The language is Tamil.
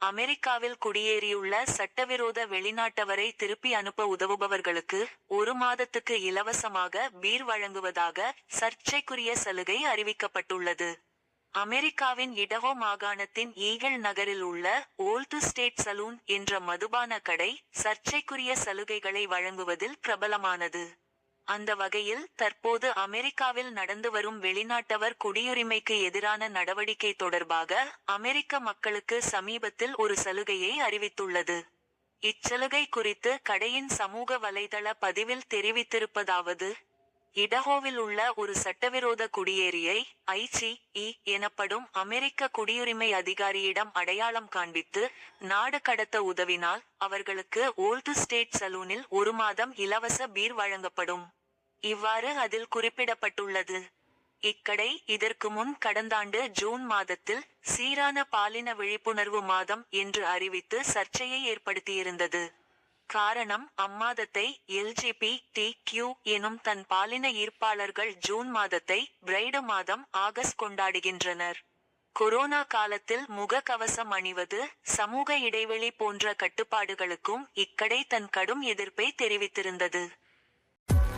அமெரிக்காவில் குடியேறியுள்ள சட்டவிரோத வெளிநாட்டவரை திருப்பி அனுப்ப உதவுபவர்களுக்கு ஒரு மாதத்துக்கு இலவசமாக பீர் வழங்குவதாக சர்ச்சைக்குரிய சலுகை அறிவிக்கப்பட்டுள்ளது. அமெரிக்காவின் இடஹோ மாகாணத்தின் ஈகல் நகரில் உள்ள ஓல்டு ஸ்டேட் சலூன் என்ற மதுபான கடை சர்ச்சைக்குரிய சலுகைகளை வழங்குவதில் பிரபலமானது. அந்த வகையில் தற்போது அமெரிக்காவில் நடந்து வரும் வெளிநாட்டவர் குடியுரிமைக்கு எதிரான நடவடிக்கை தொடர்பாக அமெரிக்க மக்களுக்கு சமீபத்தில் ஒரு சலுகையை அறிவித்துள்ளது. இச்சலுகை குறித்து கடையின் சமூக வலைதள பதிவில் தெரிவித்திருப்பதாவது இடஹோவில் உள்ள ஒரு சட்டவிரோத குடியேறியை ஐசி இ எனப்படும் அமெரிக்க குடியுரிமை அதிகாரியிடம் அடையாளம் காண்பித்து நாடு கடத்த உதவினால் அவர்களுக்கு ஓல்டு ஸ்டேட் சலூனில் ஒரு மாதம் இலவச பீர் வழங்கப்படும். இவ்வாறு அதில் குறிப்பிடப்பட்டுள்ளது. இக்கடை இதற்கு முன் கடந்தாண்டு ஜூன் மாதத்தில் சீரான பாலின விழிப்புணர்வு மாதம் என்று அறிவித்து சர்ச்சையை ஏற்படுத்தியிருந்தது. காரணம் அம்மாதத்தை எல்ஜிபி டி கியூ எனும் தன் பாலின ஈர்ப்பாளர்கள் ஜூன் மாதத்தை பிரைடு மாதம் ஆகஸ்ட் கொண்டாடுகின்றனர். கொரோனா காலத்தில் முக கவசம் அணிவது சமூக இடைவெளி போன்ற கட்டுப்பாடுகளுக்கும் இக்கடை தன் கடும் எதிர்ப்பை தெரிவித்திருந்தது.